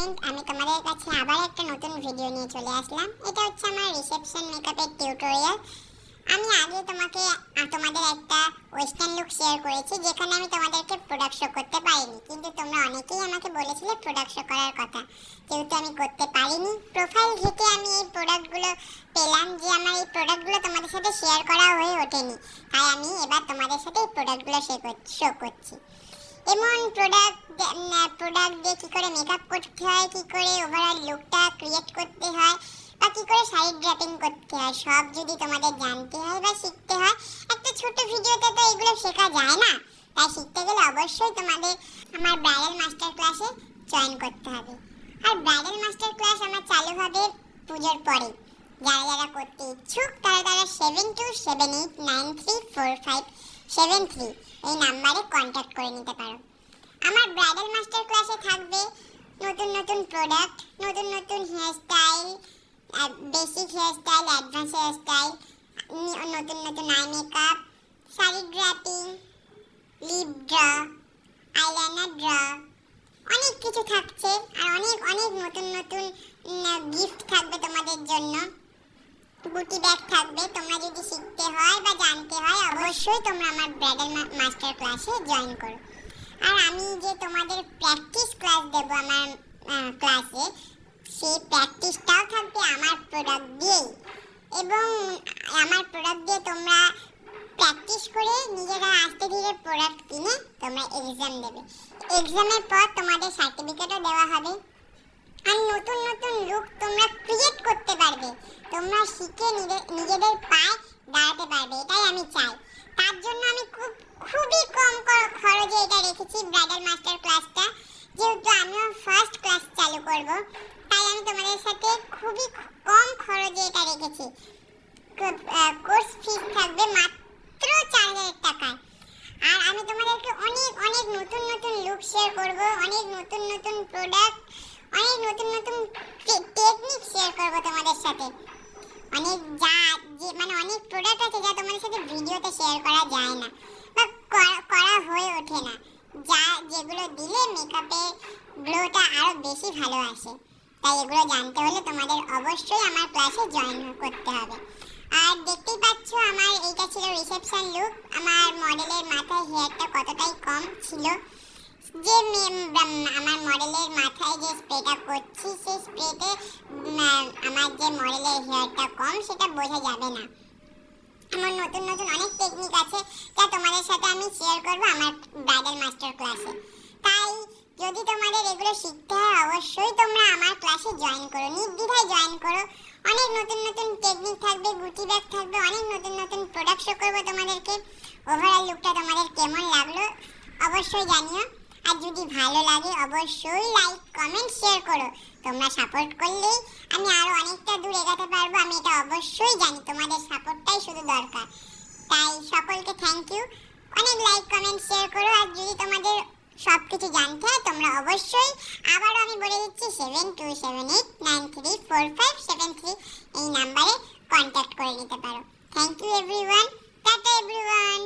Friend আমি তোমাদের কাছে আবার একটা নতুন ভিডিও নিয়ে চলে আসলাম। এটা হচ্ছে আমার রিসেপশন মেকআপের টিউটোরিয়াল আমি আগে তোমাকে তোমাদের একটা ওয়েস্টার্ন লুক শেয়ার করেছি, যেখানে আমি তোমাদেরকে প্রোডাক্ট শো করতে পারিনি। কিন্তু তোমরা অনেকেই আমাকে বলেছিলে প্রোডাক্ট শো করার কথা। যেহেতু আমি করতে পারিনি প্রোফাইল ঘেটে আমি এই প্রোডাক্টগুলো পেলাম যে আমার এই প্রোডাক্টগুলো তোমাদের সাথে শেয়ার করা হয়ে ওঠেনি। তাই আমি এবার তোমাদের সাথে এই প্রোডাক্টগুলো শো করছি। এমন প্রোডাক্ট প্রোডাক্ট দিয়ে কী করে মেকআপ করতে হয়, কী করে ওভারঅল লুকটা ক্রিয়েট করতে হয়, বা কী করে সাইড ড্রাপিং করতে হয়, সব যদি তোমাদের জানতে হয় বা শিখতে হয়, একটা ছোট ভিডিওতে তো এগুলো শেখা যায় না। তাই শিখতে গেলে অবশ্যই তোমাদের আমার ব্রাইডাল মাস্টার ক্লাসে জয়েন করতে হবে। আর ব্রাইডাল মাস্টার ক্লাস আমার চালু হবে পুজোর পরে। যারা যারা করতে ইচ্ছুক, তারা তারা seven two seven eight nine three four five seven three এই নাম্বারে কন্ট্যাক্ট করে নিতে পারো। আমার ব্রাইডাল মাস্টার ক্লাসে থাকবে নতুন নতুন প্রোডাক্ট নতুন নতুন hair style basic hair style advance hair style নতুন নতুন eye makeup sari draping lip draw eyeliner draw অনেক কিছু থাকছে আর অনেক অনেক নতুন নতুন গিফট থাকবে তোমাদের জন্য। গুটি ব্যাগ থাকবে, তোমরা যদি শিখতে হয় বা জানতে হয় অবশ্যই তোমরা আমার ব্রাইডাল মাস্টার ক্লাসে জয়েন করো। আর আমি যে তোমাদের প্র্যাকটিস ক্লাস দেব আমার ক্লাসে সেই প্র্যাকটিসটাও থাকবে আমার প্রোডাক্ট দিয়েই। এবং আমার প্রোডাক্ট দিয়ে তোমরা প্র্যাকটিস করে নিজেরা আস্তে ধীরে প্রোডাক্ট কিনে তোমরা এক্সাম দেবে। এক্সামের পর তোমাদের সার্টিফিকেটও দেওয়া হবে। আর নতুন নতুন লুক তোমরা ক্রিয়েট করতে পারবে। তোমরা শিখে নিজে- নিজেদের পায়ে দাঁড়াতে পারবে, এটাই আমি চাই তার জন্য আমি খুব খুবই কম ক- খরচে এটা রেখেছি ব্রাইডাল মাস্টার ক্লাসটা যেহেতু আমিও ফার্স্ট ক্লাস চালু করব তাই আমি তোমাদের সাথে খুবই কম খরচে এটা রেখেছি। কোর্স ফিস থাকবে মাত্র চার হাজার টাকায়। আর আমি তোমাদেরকে অনেক অনেক নতুন নতুন লুক শেয়ার করব, অনেক নতুন নতুন প্রোডাক্ট অনেক নতুন নতুন টেকনিক শেয়ার করব তোমাদের সাথে। অনেক যা, যে মানে অনেক প্রোডাক্ট আছে যা তোমাদের সাথে ভিডিওতে শেয়ার করা যায় না বা করা- হয়ে ওঠে না। যা যেগুলো দিলে মেকআপে গ্লোটা আরও বেশি ভালো আসে। তাই এগুলো জানতে হলে তোমাদের অবশ্যই আমার ক্লাসে জয়েন করতে হবে। আর দেখতেই পাচ্ছ আমার এইটা ছিল রিসেপশন লুক আমার মডেলের মাথায় হেয়ারটা কতটাই কম ছিল। যে আমার মডেলের মাথায় যে স্প্রেটা করছি, সেই স্প্রেতে আমার যে মডেলের হেয়ারটা কম, সেটা বোঝা যাবে না। আমার নতুন নতুন অনেক টেকনিক আছে, যা তোমাদের সাথে আমি শেয়ার করব আমার ব্রাইডাল মাস্টার ক্লাসে যদি তোমাদের এগুলো শিখতে হয়, অবশ্যই তোমরা আমার ক্লাসে জয়েন করো। নির্দ্বিধায় জয়েন করো। অনেক নতুন নতুন টেকনিক থাকবে, গুটি ব্যাগ থাকবে, অনেক নতুন নতুন প্রোডাক্ট শো করব তোমাদেরকে। ওভারঅল লুকটা তোমাদের কেমন লাগল, অবশ্যই জানিও। আর যদি ভালো লাগে, অবশ্যই লাইক কমেন্ট শেয়ার করো। তোমরা সাপোর্ট করলেই আমি আরও অনেকটা দূর এগাতে পারব, আমি এটা অবশ্যই জানি, তোমাদের সাপোর্টটাই শুধু দরকার। তাই সকলকে থ্যাংক ইউ অনেক লাইক কমেন্ট শেয়ার করো। আর যদি তোমাদের সব কিছু জানতে হয়, তোমরা অবশ্যই আবারও আমি বলে দিচ্ছি seven two seven eight nine three four five seven three এই নাম্বারে কন্ট্যাক্ট করে নিতে পারো। Thank you everyone tata everyone